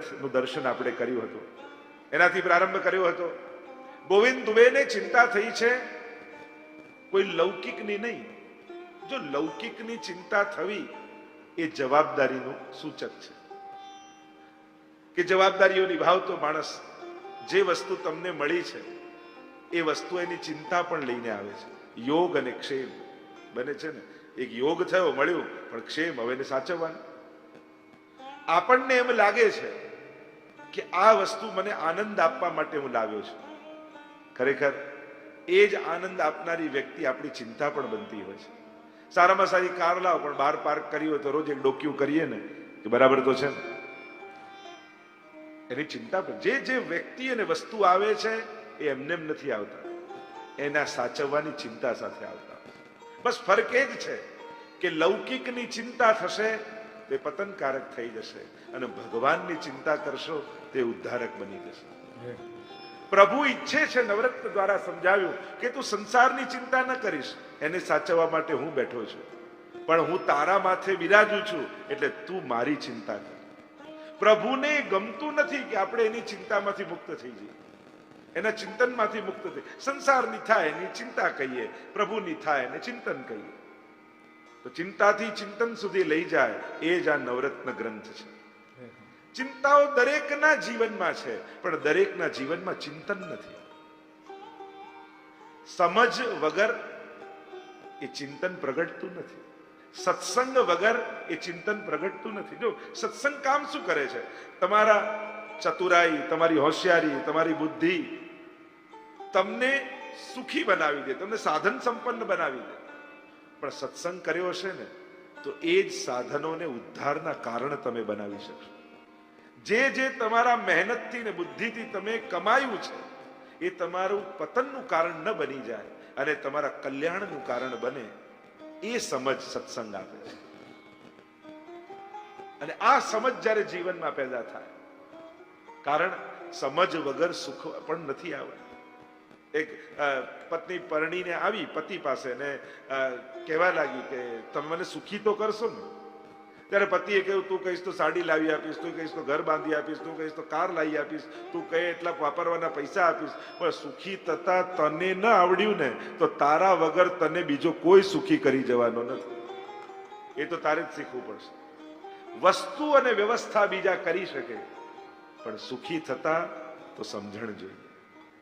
ગ્રંથનું દર્શન આપણે કર્યું હતું. એનાથી પ્રારંભ કર્યો હતો. ગોવિંદ દુબેને ચિંતા થઈ છે. કોઈ લૌકિકની નહીં. જો લૌકિકની ચિંતા થવી, એ જવાબદારીનું સૂચક છે. કે જવાબદારીઓ નિભાવતો માણસ જે વસ્તુ તમને મળી છે, એ વસ્તુ એની ચિંતા પણ લઈને આવે છે. યોગ અને ક્ષેમ. બને છે ને? એક યોગ થયો, મળ્યું, પણ ક્ષેમ હવે સાચવવાનું. આપણને એમ લાગે છે કે આ વસ્તુ મને આનંદ આપવા માટે હું લાવ્યો છું. ખરેખર, એ જ આનંદ આપનારી વ્યક્તિ આપણી ચિંતા પણ બનતી હોય છે. સારામાં સારી કાર લાવો, પણ બહાર પાર્ક કરી હોય તો રોજ એક ડોક્યુ કરીએ ને, કે બરાબર તો છે ને? એની ચિંતા પણ, જે જે વ્યક્તિ અને વસ્તુ આવે છે, એ એમને એમ નથી આવતા. એના સાચવવાની ચિંતા સાથે આવતા. બસ ફરક એ જ છે કે લૌકિકની ચિંતા થશે, તે પતનકારક થઈ જશે. અને ભગવાનની ચિંતા કરશો તે ઉદ્ધારક બની જશે. પ્રભુ ઈચ્છે છે નવરત્ન દ્વારા સમજાવ્યું કે તું સંસારની ચિંતા ન કરીશ એને સાચવવા માટે હું બેઠો છું. પણ હું તારા માથે બિરાજું છું એટલે તું મારી ચિંતા કર. પ્રભુને ગમતું નથી કે આપણે એની ચિંતામાંથી મુક્ત થઈ જઈએ. એના ચિંતનમાંથી મુક્ત થઈ. સંસારની થાય એની ચિંતા કહીએ. પ્રભુની થાય એને ચિંતન કહીએ. તો ચિંતાથી ચિંતન સુધી લઈ જાય એ જ આ નવરત્ન ગ્રંથ છે. ચિંતાઓ દરેકના જીવનમાં છે, પણ દરેકના જીવનમાં ચિંતન નથી. સમજ વગર એ ચિંતન પ્રગટતું નથી. સત્સંગ વગર એ ચિંતન પ્રગટતું નથી. જો સત્સંગ કામ શું કરે છે? તમારા ચતુરાઈ, તમારી હોશિયારી, તમારી બુદ્ધિ તમને સુખી બનાવી દે, તમને સાધન સંપન્ન બનાવી દે. પણ સત્સંગ કર્યો હશે ને, તો એ જ સાધનોને ઉદ્ધારના કારણ તમે બનાવી શકશો. જે જે તમારા મહેનતથી ને બુદ્ધિથી તમે કમાયું છે, એ તમારું પતનનું કારણ ન બની જાય અને તમારા કલ્યાણનું કારણ બને, એ સમજ સત્સંગ આપે છે. અને આ સમજ જ્યારે જીવનમાં પેદા થાય, કારણ સમજ વગર સુખ પણ નથી આવે એક પત્ની પરણીને આવી પતિ પાસે ને કહેવા લાગી કે, તમે મને સુખી તો કરશો ને? ત્યારે પતિએ કહ્યું, તું કહીશ તો સાડી લાવી આપીશ, તું કહીશ તો ઘર બાંધી આપીશ, તું કહીશ તો કાર લાવી આપીશ, તું કહે એટલા વાપરવાના પૈસા આપીશ. પણ સુખી થતા તને ન આવડ્યું ને, તો તારા વગર તને બીજો કોઈ સુખી કરી જવાનો નથી. એ તો તારે જ શીખવું પડશે. વસ્તુ અને વ્યવસ્થા બીજા કરી શકે, પણ સુખી થતા તો સમજણ જોઈએ.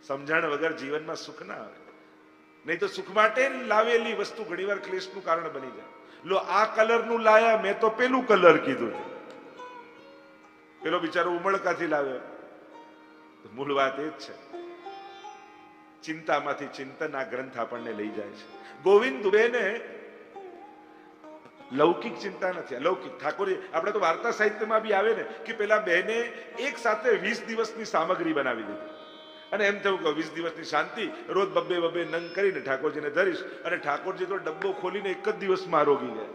સમજણ વગર જીવનમાં સુખ ના આવે. નહીં તો સુખ માટે લાવેલી વસ્તુ ઘણીવાર ક્લેશનું કારણ બની જાય. લો, આ કલરનું લાયા, મેં તો પેલું કલર કીધું પેલો બિચારો ઉમળકાથી લાવ્યો. મૂળ વાત એ જ છે. ચિંતામાંથી ચિંતન આ ગ્રંથ આપણને લઈ જાય છે. ગોવિંદ દુબેને લૌકિક ચિંતા નથી અલૌકિક ઠાકોર, આપણે તો વાર્તા સાહિત્યમાં બી આવે ને, કે પેલા બહેને એક સાથે વીસ દિવસની સામગ્રી બનાવી દીધી. અને એમ થયું કે વીસ દિવસની શાંતિ, રોજ બબ્બે બબ્બે નંગ કરીને ઠાકોરજીને ધરીશ અને ઠાકોરજી તો ડબ્બો ખોલીને એક જ દિવસમાં આરોગી ગયા.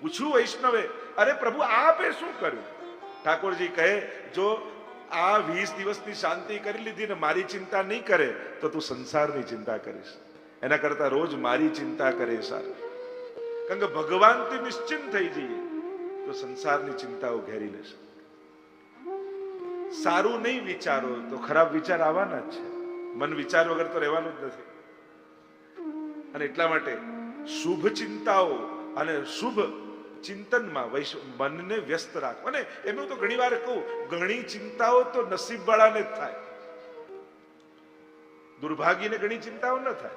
પૂછ્યું વૈષ્ણવે, અરે પ્રભુ, આપે શું કર્યું? ઠાકોરજી કહે, જો આ વીસ દિવસની શાંતિ કરી લીધી ને મારી ચિંતા નહીં કરે, તો તું સંસારની ચિંતા કરીશ. એના કરતા રોજ મારી ચિંતા કરે સારું. કારણ કે ભગવાનથી નિશ્ચિંત થઈ જઈએ, તો સંસારની ચિંતાઓ ઘેરી લેશે. સારું નહીં વિચારો તો ખરાબ વિચાર આવવાના જ છે. મન વિચાર વગર તો રહેવાનું જ નથી. અને એટલા માટે શુભ ચિંતાઓ અને શુભ ચિંતનમાં મનને વ્યસ્ત રાખો. અને એમ તો ઘણી વાર કહું, ઘણી ચિંતાઓ તો નસીબ વાળાને જ થાય. દુર્ભાગીને ઘણી ચિંતાઓ ન થાય.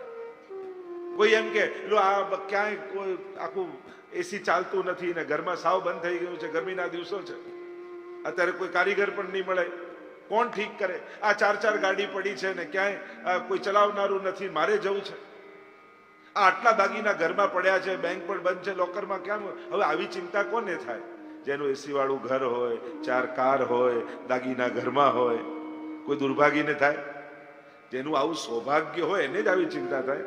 કોઈ એમ કે, લો, આ ક્યાંય કોઈ આખું એસી ચાલતું નથી ને ઘરમાં સાવ બંધ થઈ ગયું છે, ગરમીના દિવસો છે. અત્યારે કોઈ કારીગર પણ નહીં મળે. કોણ ઠીક કરે? આ ચાર ચાર ગાડી પડી છે ને ક્યાંય કોઈ ચલાવનારું નથી, મારે જવું છે. આ આટલા દાગીના ઘરમાં પડ્યા છે, બેંક પણ બંધ છે, લોકરમાં ક્યાં હવે આવી ચિંતા કોને થાય? જેનું એસી વાળું ઘર હોય, ચાર કાર હોય, દાગીના ઘરમાં હોય, કોઈ દુર્ભાગીને થાય? જેનું આવું સૌભાગ્ય હોય, એને જ આવી ચિંતા થાય.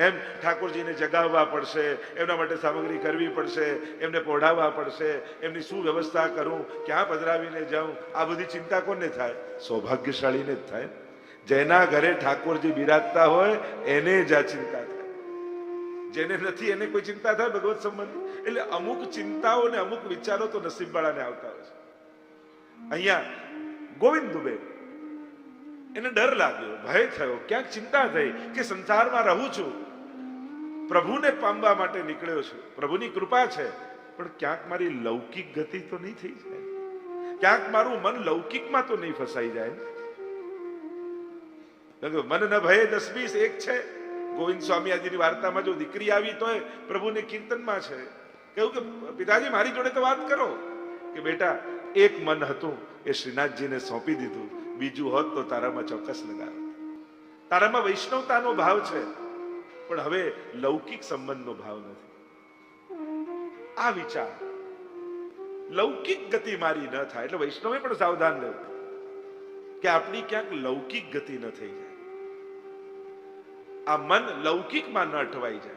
એમ ઠાકોરજીને જગાવવા પડશે, એમના માટે સામગ્રી કરવી પડશે, એમને પોઢાવવા પડશે, એમની શું વ્યવસ્થા કરું, ક્યાં પધરાવીને જાઉં, આ બધી ચિંતા કોને થાય? સૌભાગ્યશાળીને જ થાય. જેના ઘરે ઠાકોરજી બિરાજતા હોય, એને જ આ ચિંતા થાય. જેને નથી, એને કોઈ ચિંતા થાય ભગવત સંબંધી એટલે અમુક ચિંતાઓ ને અમુક વિચારો તો નસીબવાળાને આવતા હોય છે. અહીંયા ગોવિંદ દુબે એને ડર લાગ્યો, ભય થયો, ક્યાંક ચિંતા થઈ કે સંસારમાં રહું છું પ્રભુને પામવા માટે નીકળ્યો છું. પ્રભુની કૃપા છે, પણ ક્યાંક મારી લૌકિક ગતિ તો નહીં થઈ જાય? ક્યાંક મારું મન લૌકિકમાં તો નહીં ફસાઈ જાય મન ન ભય દસ વીસ એક છે. ગોવિંદ સ્વામી આજની વાર્તામાં જો દીકરી આવી તોય પ્રભુને કીર્તનમાં છે. કહ્યું કે, પિતાજી, મારી જોડે તો વાત કરો. કે, બેટા, એક મન હતું, એ શ્રીનાથજીને સોંપી દીધું. બીજું હોત તો તારામાં ચોક્કસ લગાવ તારામાં વૈષ્ણવતાનો ભાવ છે. પણ હવે લૌકિક સંબંધનો ભાવ નથી. આ વિચાર લૌકિક ગતિ મારી ન થાય. એટલે વૈષ્ણવે પણ સાવધાન રહેવું. કે આપણી ક્યાંક લૌકિક ગતિ ન થઈ જાય. આ મન લૌકિકમાં ન અટવાઈ જાય.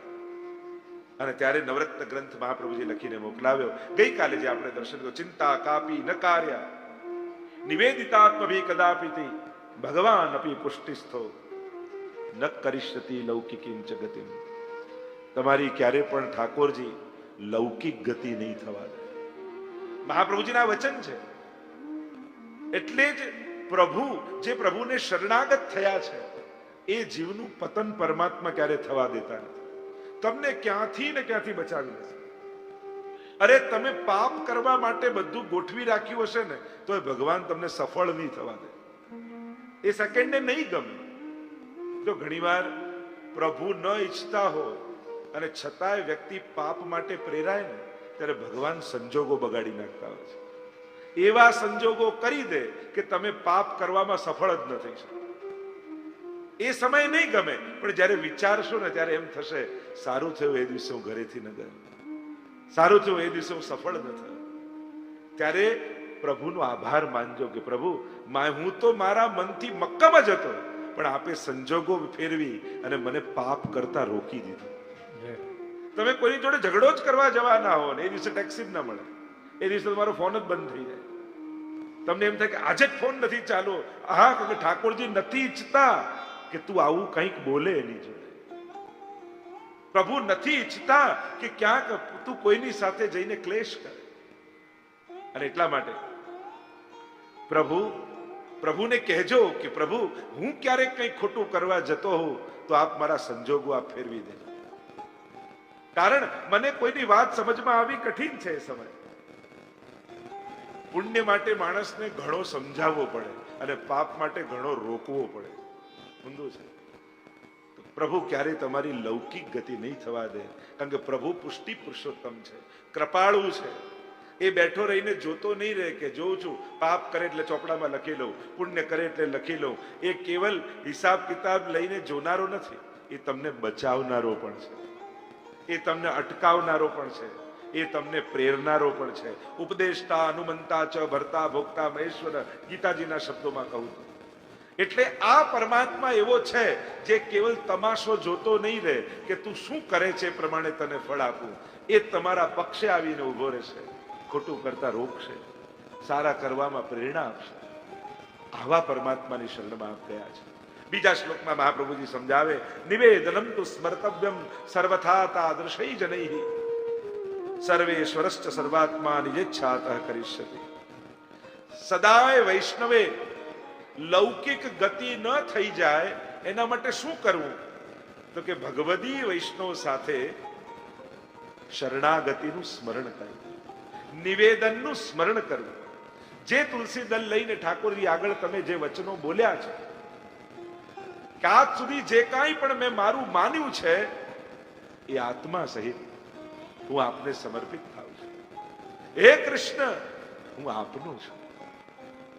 અને ત્યારે નવરત્ન ગ્રંથ મહાપ્રભુજી લખીને મોકલાવ્યો. ગઈકાલે જે આપણે દર્શન કર્યું, ચિંતા કાપી ન કાર્ય. નિવેદિતાત્મભી કદાપિતિ ભગવાન અપી પુષ્ટિસ્થો. ન કરિષ્યતિ લૌકિકીમ ચ ગતિમ. તમારી ક્યારે પણ ઠાકોરજી લૌકિક ગતિ નહીં થવા દે. મહાપ્રભુજીના વચન છે. એટલે જ પ્રભુ, જે પ્રભુને શરણાગત થયા છે, એ જીવનું પતન પરમાત્મા ક્યારે થવા દેતા નથી. તમને ક્યાંથી ને ક્યાંથી બચાવી લેશે? અરે, તમે પાપ કરવા માટે બધું ગોઠવી રાખ્યું હશે ને, તો એ ભગવાન તમને સફળ નહીં થવા દે. એ સેકન્ડે નહીં ગમે. જો ઘણીવાર પ્રભુ ન ઈચ્છતા હોય અને છતાંય વ્યક્તિ પાપ માટે પ્રેરાય ને, ત્યારે ભગવાન સંજોગો બગાડી નાખતા હોય છે. એવા સંજોગો કરી દે કે તમે પાપ કરવામાં સફળ જ ન થઈ શકો. એ સમય નહીં ગમે, પણ જ્યારે વિચારશો ને ત્યારે એમ થશે, સારું થયું એ દિવસે હું ઘરેથી ન ગયો. સારું થયું એ દિવસે હું સફળ ન થયો. ત્યારે પ્રભુનો આભાર માનજો કે પ્રભુ હું તો મારા મનથી મક્કમ જ હતો. પણ આપે સંજોગો ફેરવી અને મને પાપ કરતા રોકી દીધું. તમે કોઈની જોડે ઝઘડો જ કરવા જવાના હો ને, એ દિવસે ટેક્સી જ ના મળે. એ દિવસે તમારો ફોન જ બંધ થઈ જાય. તમને એમ થાય કે આજે જ ફોન નથી ચાલુ. હા કે ઠાકોરજી નથી ઈચ્છતા કે તું આવું કંઈક બોલે એની જોડે. પ્રભુ નથી ઈચ્છતા કે ક્યાંક તું કોઈની સાથે જઈને ક્લેશ કરે. અને એટલા માટે પ્રભુ પ્રભુને કહેજો કે પ્રભુ, હું ક્યારેક કંઈ ખોટું કરવા જતો હોઉં, તો આપ મારા સંજોગો આપ ફેરવી દેજો. કારણ મને કોઈની વાત સમજમાં આવી કઠિન છે એ સમય. પુણ્ય માટે માણસને ઘણો સમજાવવો પડે અને પાપ માટે ઘણો રોકવો પડે. ઊંધું છે. પ્રભુ ક્યારેય તમારી લૌકિક ગતિ નહીં થવા દે, કારણ કે પ્રભુ પુષ્ટિ પુરુષોત્તમ છે, કૃપાળુ છે. એ બેઠો રહીને જોતો નહીં રહે કે જોઉં છું, પાપ કરે એટલે ચોપડામાં લખી લઉં, પુણ્ય કરે એટલે લખી લઉં. એ કેવલ હિસાબ કિતાબ લઈને જોનારો નથી. એ તમને બચાવનારો પણ છે. એ તમને અટકાવનારો પણ છે. એ તમને પ્રેરનારો પણ છે. ઉપદેશતા અનુમંતા ચ, ભરતા, ભોગતા, મહેશ્વર, ગીતાજીના શબ્દોમાં કહું છું. એટલે આ પરમાત્મા એવો છે જે કેવલ તમાશો જોતો નહીં રહે કે તું શું કરે છે પ્રમાણે તને ફળ આપું. એ તમારા પક્ષે આવીને ઊભો રહેશે. ખોટું કરતા રોકશે, સારા કરવામાં પ્રેરણા આપશે. આવા પરમાત્માની શરણમાં આપ ગયા છે. બીજા શ્લોકમાં મહાપ્રભુજી સમજાવે, નિવેદનમ તુ સ્મર્તવ્યમ સર્વથા તાદૃશૈ જનૈ. સર્વેશ્વરશ્ચ સર્વાત્મા નિજેચ્છાત કરિષ્યતિ. સદાય વૈષ્ણવે લૌકિક ગતિ ન થઈ જાય એના માટે શું કરવું? તો કે ભગવદી વૈષ્ણવ સાથે શરણાગતિનું સ્મરણ કરવું. નિવેદનનું સ્મરણ કરવું. જે તુલસી દલ લઈને ઠાકોરજી આગળ તમે જે વચનો બોલ્યા છે, કે આજ સુધી જે કાંઈ પણ મેં મારું માન્યું છે, એ આત્મા સહિત હું આપને સમર્પિત થાઉં છું. હે કૃષ્ણ, હું આપનો છું.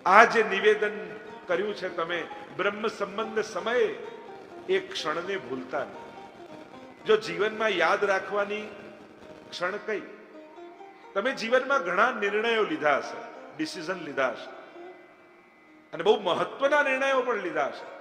આ જે નિવેદન કર્યું છે તમે, બ્રહ્મ સંબંધ સમયે એ ક્ષણને ભૂલતા નહીં જો જીવનમાં યાદ રાખવાની ક્ષણ કઈ તમે જીવનમાં ઘણા નિર્ણયો લીધા હશે ડિસિઝન લીધા હશે. અને બહુ મહત્વના નિર્ણયો પણ લીધા હશે.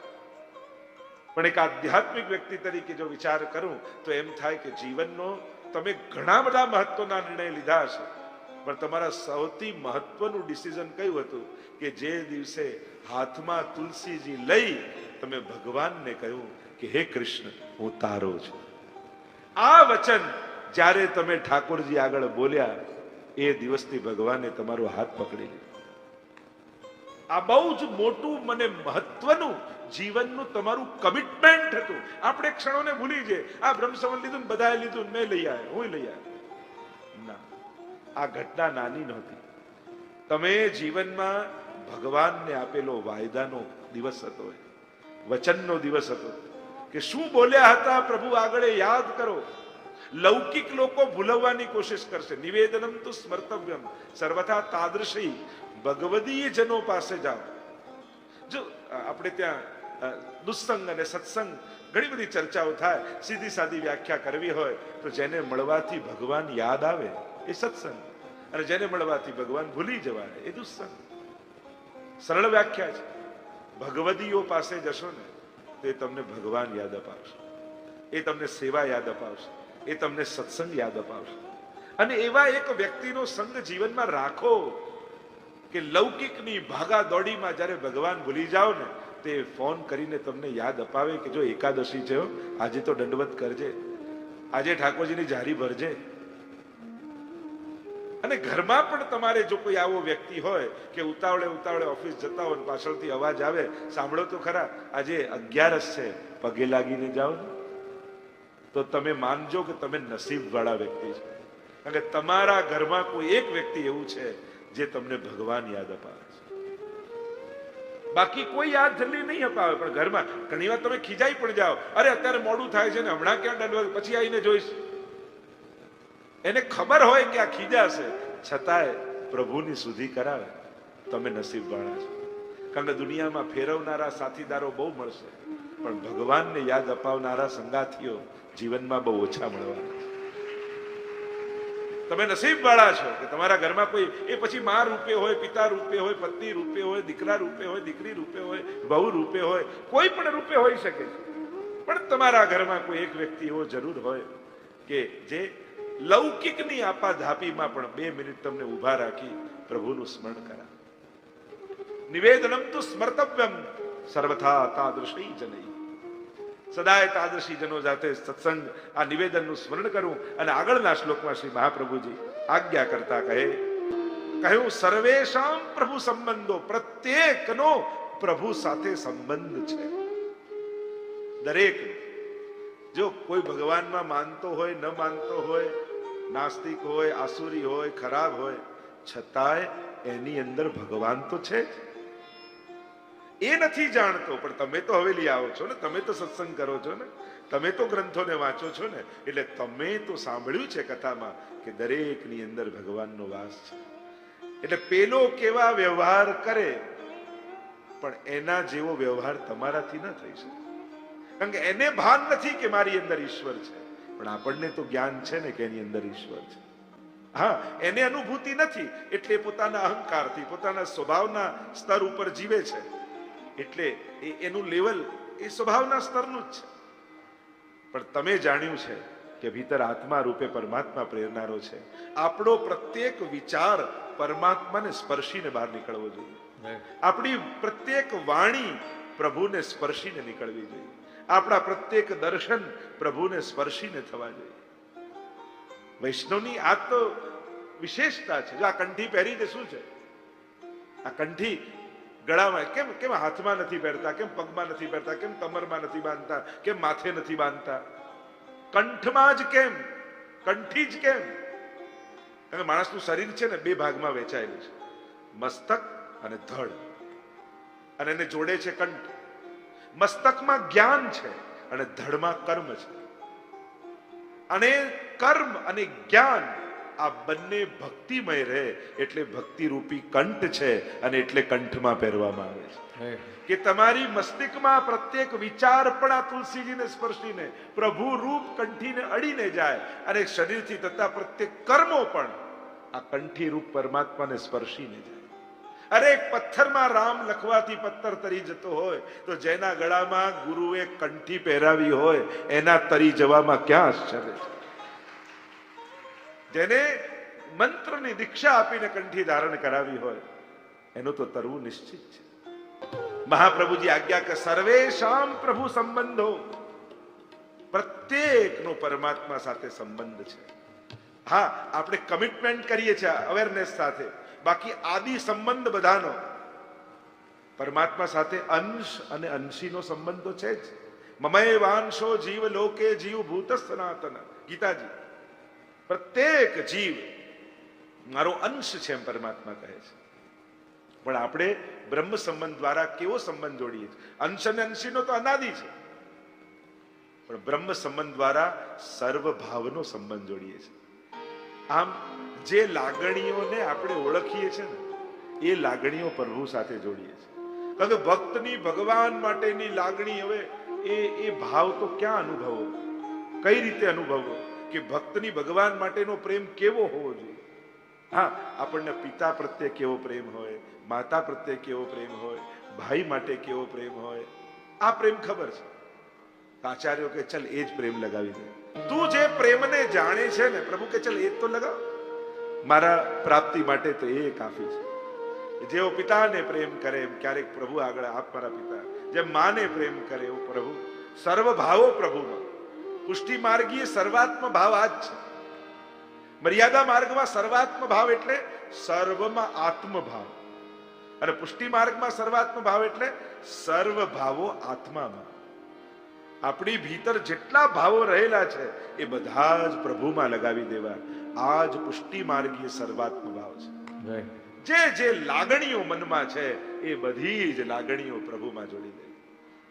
પણ એક આધ્યાત્મિક વ્યક્તિ તરીકે જો વિચાર કરું, તો એમ થાય કે જીવનનો તમે ઘણા બધા મહત્વના નિર્ણય લીધા હશે. પણ તમારા સૌથી મહત્વનું ડિસિઝન કયું હતું? કે જે દિવસે હાથમાં તુલસીજી લઈ તમે ભગવાનને કહ્યું કે, હે કૃષ્ણ, હું તારો છું. આ વચન જ્યારે તમે ઠાકોરજી આગળ બોલ્યા એ દિવસથી ભગવાને તમારો હાથ પકડી લીધો. આ બહુ જ મોટું મને મહત્વનું જીવનનું તમારું કમિટમેન્ટ હતું. આપણે ક્ષણોને ભૂલી જઈએ. આ બ્રહ્મસવન લીધું બધાએ લીધું મેં લઈ આવ્યો હું લઈ આવ્યો. ના, આ ઘટના નાની નહોતી. તમે જીવનમાં ભગવાનને આપેલો વાયદાનો દિવસ હતો વચનનો દિવસ હતો. કે શું બોલ્યા હતા પ્રભુ આગળ યાદ કરો. લૌકિક લોકો ભૂલવવાની કોશિશ કરશે. નિવેદનમ તો સ્મર્તવ્યમ. સર્વથા તાદૃશી. ભગવદીય જનો પાસે જાઓ. જો આપણે ત્યાં દુસ્સંગ અને સત્સંગ ઘણી બધી ચર્ચાઓ થાય. સીધી સાદી વ્યાખ્યા કરવી હોય તો જેને મળવાથી ભગવાન યાદ આવે એ સત્સંગ. અને જેને મળવાથી ભગવાન ભૂલી જવાય એ દુસ્સંગ. સરળ વ્યાખ્યા છે. ભગવદીઓ પાસે જશો ને, તો એ તમને ભગવાન યાદ અપાવશે. એ તમને સેવા યાદ અપાવશે. એ તમને સત્સંગ યાદ અપાવશે. અને એવા એક વ્યક્તિનો સંગ જીવનમાં રાખો કે લૌકિકની ભાગા દોડીમાં જ્યારે ભગવાન ભૂલી જાઓ ને, તે ફોન કરીને તમને યાદ અપાવે કે જો એકાદશી છે આજે તો દંડવત કરજે. આજે ઠાકોરજીની જારી ભરજે. અને ઘરમાં પણ તમારે જો કોઈ આવો વ્યક્તિ હોય કે ઉતાવળે ઉતાવળે ઓફિસ જતા હોય પાછળથી અવાજ આવે, સાંભળો તો ખરા, આજે અગિયારસ છે, પગે લાગીને જાઓ તો તમે માનજો કે તમે નસીબવાળા વ્યક્તિ છો. કારણ કે તમારા ઘરમાં કોઈ એક વ્યક્તિ એવું છે જે તમને ભગવાન યાદ અપાવે છે. બાકી કોઈ યાદ જલ્દી નહીં અપાવે, પણ ઘરમાં ઘણી વાર તમે ખીજાઈ પણ જાઓ. અરે, અત્યારે મોડું થાય છે ને, હમણાં ક્યાં દંડવત? પછી આવીને જોઈશ. એને ખબર હોય કે આ ખીજાશે. છતાંય પ્રભુની સુધી કરાવે. તમે નસીબવાળા છો. કારણ કે દુનિયામાં ફેરવનારા સાથીદારો બહુ મળશે. પણ ભગવાનને યાદ અપાવનારા સંગાથીઓ જીવનમાં બહુ ઓછા મળવાના. તમે નસીબવાળા છો કે તમારા ઘરમાં કોઈ, એ પછી મા રૂપે હોય, પિતા રૂપે હોય, પત્ની રૂપે હોય, દીકરા રૂપે હોય, દીકરી રૂપે હોય, બહુ રૂપે હોય, કોઈ પણ રૂપે હોઈ શકે. પણ તમારા ઘરમાં કોઈ એક વ્યક્તિ એવો જરૂર હોય કે જે લૌકિકની આપાધાપીમાં પણ બે મિનિટ તમને ઊભા રાખી પ્રભુનું સ્મરણ કરા નિવેદનમ તો સ્મર્તવ્યમ, સર્વથા તાદૃશી જનઈ સદાય તાદૃશી જનો જાતે સત્સંગ આ નિવેદનનું સ્મરણ કરવું અને આગળના શ્લોકમાં શ્રી મહાપ્રભુજી આજ્ઞા કરતા કહે, કહ્યું સર્વેશામ પ્રભુ સંબંધો પ્રત્યેકનો પ્રભુ સાથે સંબંધ છે. દરેક જો કોઈ ભગવાનમાં માનતો હોય, ન માનતો હોય, નાસ્તિક હોય, આસુરી હોય, ખરાબ હોય, છતાંય એની અંદર ભગવાન તો છે જ. એ નથી જાણતો, પણ તમે તો હવેલી આવો છો ને, તમે તો સત્સંગ કરો છો ને, તમે તો ગ્રંથોને વાંચો છો ને, એટલે તમે તો સાંભળ્યું છે કથામાં કે દરેકની અંદર ભગવાનનો વાસ છે. એટલે પેલો કેવા વ્યવહાર કરે, પણ એના જેવો વ્યવહાર તમારાથી ન થઈ શકે. કારણ કે એને ભાન નથી કે મારી અંદર ઈશ્વર છે, પણ આપણને તો જ્ઞાન છે ને કે એની અંદર ઈશ્વર છે. હા, એને અનુભૂતિ નથી, એટલે પોતાના અહંકારથી, પોતાના સ્વભાવના સ્તર ઉપર જીવે છે. એટલે એ એનું લેવલ એ સ્વભાવના સ્તરનું જ છે. પણ તમે જાણ્યું છે કે ભીતર આત્મા રૂપે પરમાત્મા પ્રેરનારો છે. આપણો પ્રત્યેક વિચાર પરમાત્માને સ્પર્શીને બહાર નીકળવો જોઈએ. આપણી પ્રત્યેક વાણી પ્રભુને સ્પર્શીને નીકળવી જોઈએ. આપણા પ્રત્યેક દર્શન પ્રભુને સ્પર્શીને થવા જોઈએ. વૈષ્ણવની આ તો વિશેષતા છે. જો આ કંઠી પહેરી તે શું છે? આ કંઠી ગળામાં કેમ કેમ હાથમાં નથી પહેરતા? કેમ પગમાં નથી પહેરતા? કેમ કમરમાં નથી બાંધતા? કેમ માથે નથી બાંધતા? કંઠમાં જ કેમ? કંઠી જ કેમ? કારણ માણસનું શરીર છે ને, બે ભાગમાં વેચાયેલું છે. મસ્તક અને ધડ. અને એને જોડે છે કંઠ. મસ્તકમાં જ્ઞાન છે અને ધડમાં કર્મ છે. અને કર્મ અને જ્ઞાન આ બંને ભક્તિમય રહે એટલે ભક્તિ રૂપી કંઠ છે અને એટલે કંઠમાં પહેરવામાં આવે છે. કે તમારી મસ્તિષ્કમાં પ્રત્યેક વિચાર પણ આ તુલસીજીને સ્પર્શીને પ્રભુ રૂપ કંઠીને અડીને જાય અને શરીરથી થતા પ્રત્યેક કર્મો પણ આ કંઠી રૂપ પરમાત્માને સ્પર્શીને જાય. અરે એક પથ્થરમાં રામ લખવાથી પથ્થર તરી જતો હોય તો જેના ગળામાં ગુરુએ કંઠી પહેરાવી હોય એના તરી જવામાં ક્યાં આશ્ચર્ય છે? જેને મંત્રની દીક્ષા આપીને કંઠી ધારણ કરાવી હોય, એનું તો તરવું નિશ્ચિત છે. મહાપ્રભુજી આજ્ઞા કે સર્વેશામ પ્રભુ સંબંધો. પ્રત્યેકનો પરમાત્મા સાથે સંબંધ છે. હા, આપણે કમિટમેન્ટ કરીએ છીએ અવેરનેસ સાથે. બાકી આદિ સંબંધ બધાનો. પરમાત્મા સાથે અંશ અને અંશીનો સંબંધ તો છે જ. મમય વાંશો જીવ લોકે જીવ ભૂત સનાતન ગીતાજી પ્રત્યેક જીવ મારો અંશ છે એમ પરમાત્મા કહે છે. પણ આપણે બ્રહ્મ સંબંધ દ્વારા કેવો સંબંધ જોડીએ છીએ? અંશ અને અંશીનો તો અનાદિ છે. પણ બ્રહ્મ સંબંધ દ્વારા સર્વ ભાવનો સંબંધ જોડીએ છીએ. આમ જે લાગણીઓને આપણે ઓળખીએ છીએ ને, એ લાગણીઓ પ્રભુ સાથે જોડીએ છીએ. કારણ કે ભક્તની ભગવાન માટેની લાગણી હવે એ એ ભાવ તો ક્યાં અનુભવો કઈ રીતે અનુભવો કે ભક્તની ભગવાન માટેનો પ્રેમ કેવો હોવો જોઈએ? હા, આપણને પિતા પ્રત્યે કેવો પ્રેમ હોય, માતા પ્રત્યે કેવો પ્રેમ હોય, ભાઈ માટે કેવો પ્રેમ હોય, આ પ્રેમ ખબર છે. આચાર્યો કે ચલ, એ જ પ્રેમ લગાવી દે. તું જે પ્રેમને જાણે છે ને, પ્રભુ કે ચલ, એ જ તો લગાવ. મારા પ્રાપ્તિ માટે તો એ કાફી છે. જેઓ પિતાને પ્રેમ કરે, એમ ક્યારેક પ્રભુ આગળ આપ મારા પિતા. જેમ માને પ્રેમ કરે, એવું પ્રભુ. સર્વ ભાવો પ્રભુમાં. પુષ્ટિ માર્ગીય સર્વાત્મ ભાવ આ જ છે. મર્યાદા માર્ગમાં સર્વાત્મ ભાવ એટલે સર્વમાં આત્મ ભાવ. અને પુષ્ટિ માર્ગમાં સર્વાત્મ ભાવ એટલે સર્વ ભાવો આત્મામાં. આપણી ભીતર જેટલા ભાવો રહેલા છે એ બધા જ પ્રભુમાં લગાવી દેવા. આ જ પુષ્ટિ માર્ગીય સર્વાત્મ ભાવ છે. જે જે લાગણીઓ મનમાં છે એ બધી જ લાગણીઓ પ્રભુમાં જોડી દે.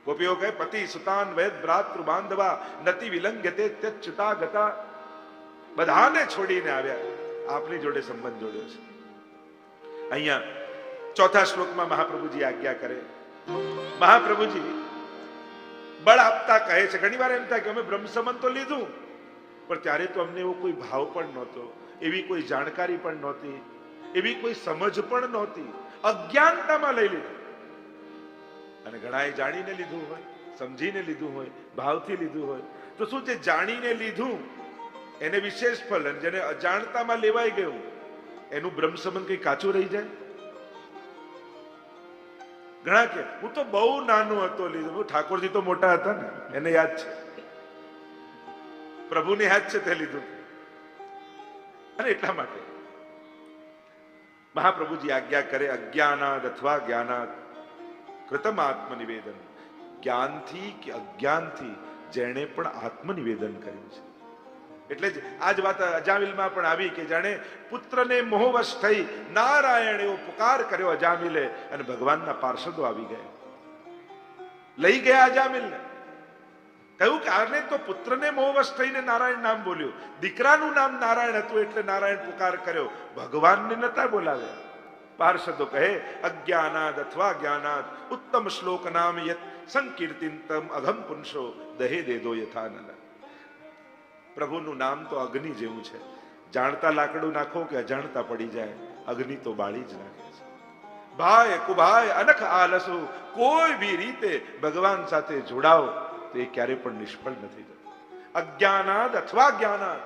ગોપીઓ કહે પતિ સુતાન વૈદ ભ્રાતૃ બાંધવા નતિ વિલંઘ્યતે ત્યચ્યુતા ગતા બધાને છોડીને આવ્યા આપની જોડે સંબંધ જોડ્યો છે અહીંયા ચોથા શ્લોકમાં મહાપ્રભુજી આજ્ઞા કરે મહાપ્રભુજી બળ આપતા કહે છે ઘણી વાર એમ થાય કે અમે બ્રહ્મ સંબંધ તો લીધું પણ ત્યારે તો અમને એવો કોઈ ભાવ પણ નહોતો એવી કોઈ જાણકારી પણ નહોતી એવી કોઈ સમજ પણ નહોતી અજ્ઞાનતામાં લઈ લીધું। અને ઘણાએ જાણીને લીધું હોય, સમજીને લીધું હોય, ભાવથી લીધું હોય. તો શું છે? જાણીને લીધું, એને વિશેષ ફળ અને જેને અજાણતામાં લેવાઈ ગયું, એનું બ્રહ્મ સંબંધ કઈ કાચું રહી જાય? ઘણા કે, હું તો બહુ નાનો હતો લીધું. ઠાકોરજી તો મોટા હતા ને, એને યાદ છે. પ્રભુને યાદ છે તે લીધું. અને એટલા માટે મહાપ્રભુજી આજ્ઞા કરે, અજ્ઞાનાદ અથવા જ્ઞાનાદ. કૃતમ આત્મનિવેદન જ્ઞાનથી કે અજ્ઞાનથી જેણે પણ આત્મનિવેદન કર્યું છે. એટલે જ આ જ વાત અજામિલમાં પણ આવી કે જાણે પુત્રને મોહવશ થઈ નારાયણ એવો પુકાર કર્યો અજામિલે અને ભગવાનના પાર્ષદો આવી ગયા. લઈ ગયા અજામિલને. કહ્યું કે આને તો પુત્રને મોહવશ થઈને નારાયણ નામ બોલ્યું. દીકરાનું નામ નારાયણ હતું એટલે નારાયણ પુકાર કર્યો. ભગવાનને નતા બોલાવ્યા. પાર્ષદો કહે, અજ્ઞાનાદ અથવા જ્ઞાનાદ, ઉત્તમ શ્લોક નામ યત, સંકીર્તિતમ અઘમ પુંસો દહે દેદો યથા નલ પ્રભુનું નામ તો અગ્નિ જેવું છે. જાણતા લાકડું નાખો કે અજાણતા પડી જાય? અગ્નિ તો બાળી જ નાખે છે. ભાઈ કુભાઈ અનખ આલસો, કોઈ બી રીતે ભગવાન સાથે જોડાઓ, તો એ ક્યારે પણ નિષ્ફળ નથી જતો. અજ્ઞાનાદ અથવા જ્ઞાનાદ.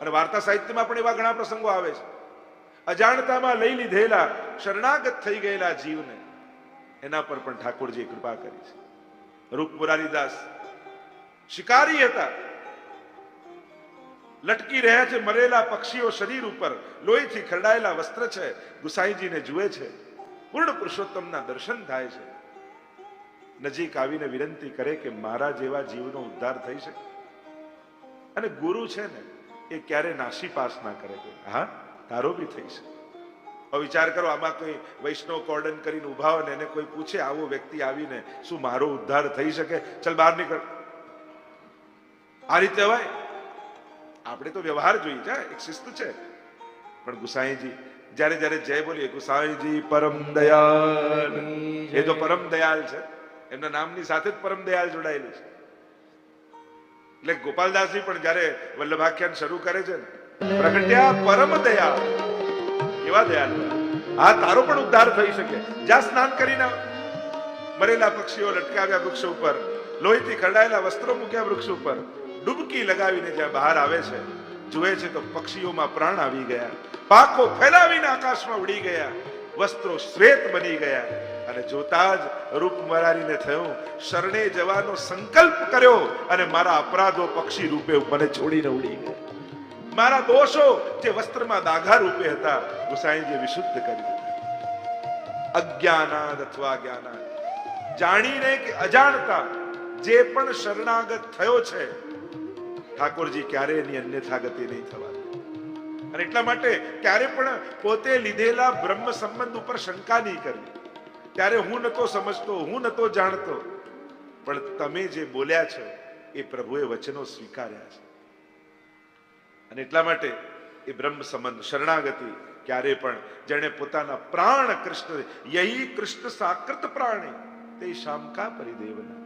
અને વાર્તા સાહિત્યમાં પણ એવા ઘણા પ્રસંગો આવે છે. અજાણતામાં લઈ લીધેલા, શરણાગત થઈ ગયેલા જીવને એના પર પણ ઠાકોરજીએ કૃપા કરી છે. રૂપ મુરારીદાસ શિકારી હતા. લટકી રહ્યા છે, મરેલા પક્ષીઓ શરીર ઉપર, લોહીથી ખરડાયેલા વસ્ત્ર છે, ગુસાઈજીને જુએ છે. પૂર્ણ પુરુષોત્તમના દર્શન થાય છે. નજીક આવીને વિનંતી કરે કે મારા જેવા જીવનો ઉદ્ધાર થઈ શકે. અને ગુરુ છે ને, એ ક્યારે નાસીપાસ ના કરે હા? તારો બી થઈ શકે. વિચાર કરો, આમાં કોઈ વૈષ્ણવ કોર્ડન કરીને ઊભા હોય ને એને કોઈ પૂછે, આવો વ્યક્તિ આવીને શું મારો ઉદ્ધાર થઈ શકે? ચલ બહાર નીકળ. આ રીતે હોય. આપણે તો વ્યવહાર જોઈએ છે, એક શિસ્ત છે. પણ ગુસાઈજી, જ્યારે જ્યારે જય બોલીએ, ગુસાઈજી પરમ દયાલ. એ તો પરમ દયાલ છે. એમના નામની સાથે જ પરમ દયાલ જોડાયેલું છે. એટલે ગોપાલદાસજી પણ જ્યારે વલ્લભાખ્યાન શરૂ કરે છે ને પ્રગટ્યા પરમ દયા એવા દયાલ હા, તારો પણ ઉદ્ધાર થઈ શકે. જ્યાં સ્નાન કરીને મરેલા પક્ષીઓ લટકાવ્યા વૃક્ષ ઉપર. લોહીથી ખરડાયેલા વસ્ત્રો મૂક્યા વૃક્ષ ઉપર. ડૂબકી લગાવીને જ્યાં બહાર આવે છે, જુએ છે તો પક્ષીઓમાં પ્રાણ આવી ગયા. પાખો ફેલાવીને આકાશમાં ઉડી ગયા. વસ્ત્રો શ્વેત બની ગયા. અને જોતા જ રૂપ મરારીને થયું, શરણે જવાનો સંકલ્પ કર્યો અને મારા અપરાધો પક્ષી રૂપે મને છોડીને ઉડી ગયા. મારા દોષો જે વસ્ત્રમાં દાઘા રૂપે હતા, ગુસાઈજી વિશુદ્ધ કરી દીધા. અજ્ઞાનાદ અથવા જ્ઞાનાદ જાણીને કે અજાણતા જે પણ શરણાગત થયો છે, ઠાકોરજી ક્યારે એની અન્યથા ગતિ નહીં થવા. અને એટલા માટે ક્યારે પણ પોતે લીધેલા બ્રહ્મ સંબંધ ઉપર શંકા નહીં કરવી. ત્યારે હું નતો સમજતો, હું નતો જાણતો. પણ તમે જે બોલ્યા છો, એ પ્રભુએ વચનો સ્વીકાર્યા છે. અને એટલા માટે એ બ્રહ્મ સંબંધ શરણાગતિ ક્યારે પણ જેણે પોતાના પ્રાણ કૃષ્ણ યહી કૃષ્ણ સાકૃત પ્રાણી તે શામકા પરિદેવના.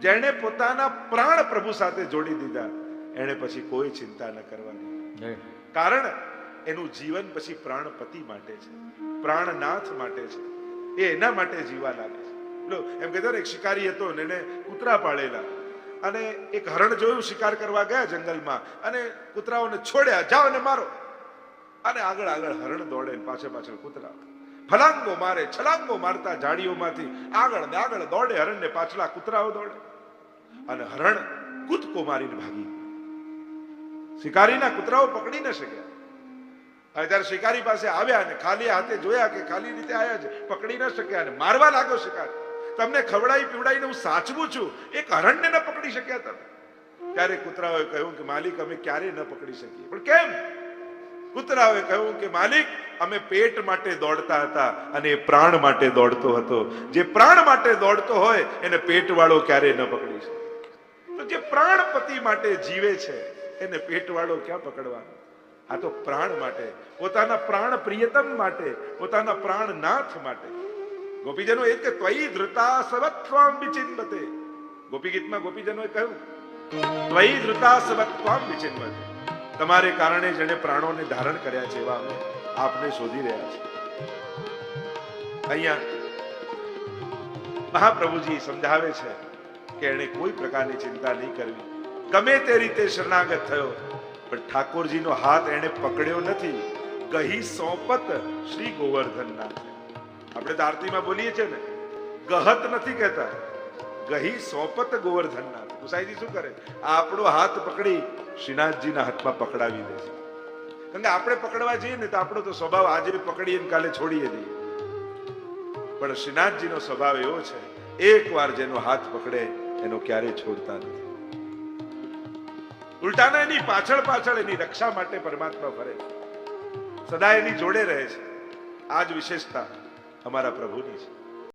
જેણે પોતાના પ્રાણ પ્રભુ સાથે જોડી દીધા એણે પછી કોઈ ચિંતા ન કરવાની. કારણ એનું જીવન પછી પ્રાણપતિ માટે છે પ્રાણનાથ માટે છે. એ એના માટે જીવા લાગે છે એમ કહેતો ને એક શિકારી હતો ને એને કૂતરા પાળેલા અને એક હરણ જોયું શિકાર કરવા ગયા જંગલમાં અને કૂતરાઓને છોડ્યા, જાઓ ને મારો. અને આગળ આગળ હરણ દોડે પાછળ પાછળ કૂતરા. ફલાંગો મારે, છલાંગો મારતા ઝાડીઓમાંથી આગળ ને આગળ દોડે, હરણ ને પાછલા કૂતરાઓ દોડે. અને હરણ કૂદકો મારીને ભાગી શિકારીના કૂતરાઓ પકડી ન શક્યા. અને ત્યારે શિકારી પાસે આવ્યા અને ખાલી હાથે જોયા કે ખાલી રીતે આવ્યા છે. પકડી ન શક્યા અને મારવા લાગ્યો શિકાર. તમને ખવડાવી પીવડાવીને હું સાચવું છું, એક હરણને ન પકડી શક્યા તમે. ત્યારે કૂતરાઓએ કહ્યું કે, માલિક, અમે ક્યારે ન પકડી શકીએ. પણ કેમ? કૂતરાઓએ કહ્યું કે, માલિક, અમે પેટ માટે દોડતા હતા અને એ પ્રાણ માટે દોડતો હતો. જે પ્રાણ માટે દોડતો હોય, એને પેટવાળો ક્યારે ન પકડી શકે. તો જે પ્રાણપતિ માટે જીવે છે, એને પેટવાળો ક્યાં પકડવાનો? આ તો પ્રાણ માટે, પોતાના પ્રાણ પ્રિયતમ માટે, પોતાના પ્રાણનાથ માટે. ગોપીજનો એ કે ત્વયી ધૃતા સવત્વામ વિચિન્વતે. ગોપી ગીતમાં ગોપીજનોએ કહ્યું, ત્વયી ધૃતા સવત્વામ વિચિન્વતે. તમારે કારણે જેને પ્રાણોને ધારણ કર્યા છે એવા અમે આપને શોધી રહ્યા છે અહીંયા મહાપ્રભુજી સમજાવે છે કે એને કોઈ પ્રકારની ચિંતા નહીં કરવી. ગમે તે રીતે શરણાગત થયો, પણ ઠાકોરજીનો હાથ એને પકડ્યો નથી. કહી સોંપત શ્રી ગોવર્ધનના. આપણે તો આરતીમાં બોલીએ છીએ ને. ગહત નથી કહેતા. ગહી સોપત ગોવર્ધનના. ગુસાઈજી શું કરે? આપણો હાથ પકડી શ્રીનાથજીના હાથમાં પકડાવી દે છે. કારણ કે આપણે પકડવા જઈએ ને તો આપણો તો સ્વભાવ આજે પકડીએ ને કાલે છોડીએ દઈએ. પણ શ્રીનાથજીનો સ્વભાવ એવો છે, એકવાર જેનો હાથ પકડે, એનો ક્યારે છોડતા નથી. ઉલટાના એની પાછળ પાછળ એની રક્ષા માટે પરમાત્મા ફરે સદા એની જોડે રહે છે. આ જ વિશેષતા. અમારા પ્રભુની છે.